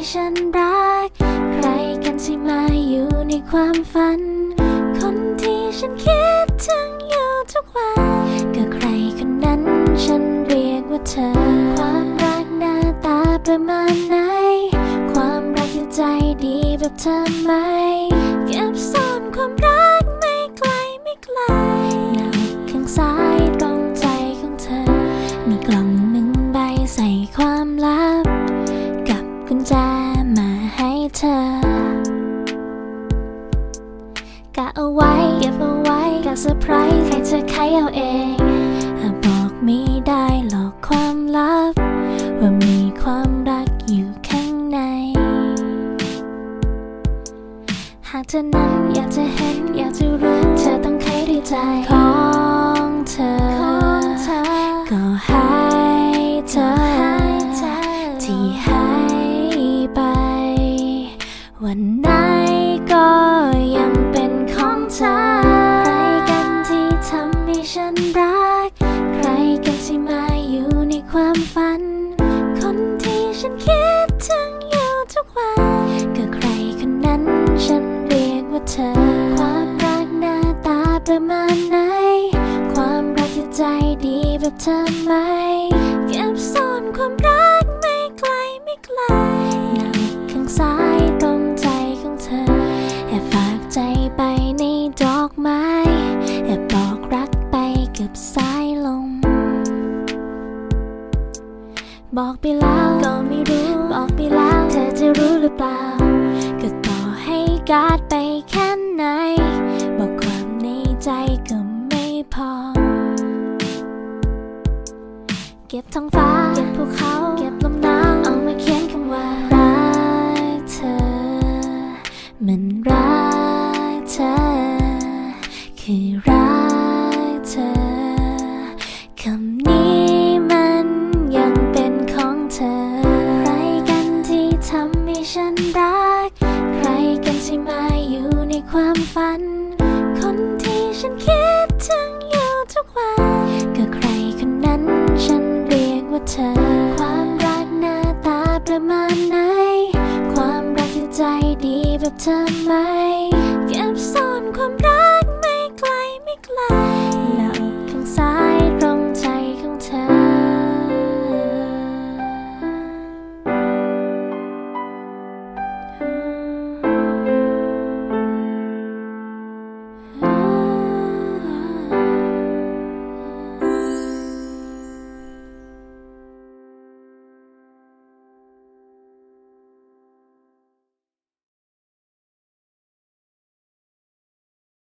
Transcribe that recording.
ที่ฉันรัก ใครกันที่มาอยู่ในความฝัน คนที่ฉันคิดถึงอยู่ทุกวัน ก็ใครคนนั้นฉันเรียกว่าเธอ ความรักหน้าตาประมาณไหน ความรักที่ใจดีแบบเธอไหม เก็บซ่อนความรักไม่ไกลไม่ไกลหน้าข้างซ้ายตรงใจของเธอ มีกล่อง ให้เธอใครเอาเองหากบอกไม่ได้หลอกความลับ ว่ามีความรักอยู่ข้างใน หากเธอนั้นอยากจะเห็นอยากจะรู้เธอต้องใครด้วยใจของเธอ ก็ให้เธอที่ให้ไป วันไหนก็ ความฝัน คนที่ฉันคิดถึงอยู่ทุกวัน ก็ใครคนนั้นฉันเรียกว่าเธอ ความรักหน้าตาประมาณไหน ความรักที่ใจดีแบบเธอไหม บอกไปแล้วก็ไม่รู้ บอกไปแล้ว เธอจะรู้หรือเปล่า ก็ต่อให้การดไปแค่ไหน บอกความในใจก็ไม่พอ เก็บท้องฟ้า เก็บภูเขา ฝัน คนที่ฉันคิดถึงอยู่ทุกวัน ก็ใครคนนั้นฉันเรียกว่าเธอ ความรักหน้าตาประมาณไหน ความรักที่ใจดีแบบเธอไหม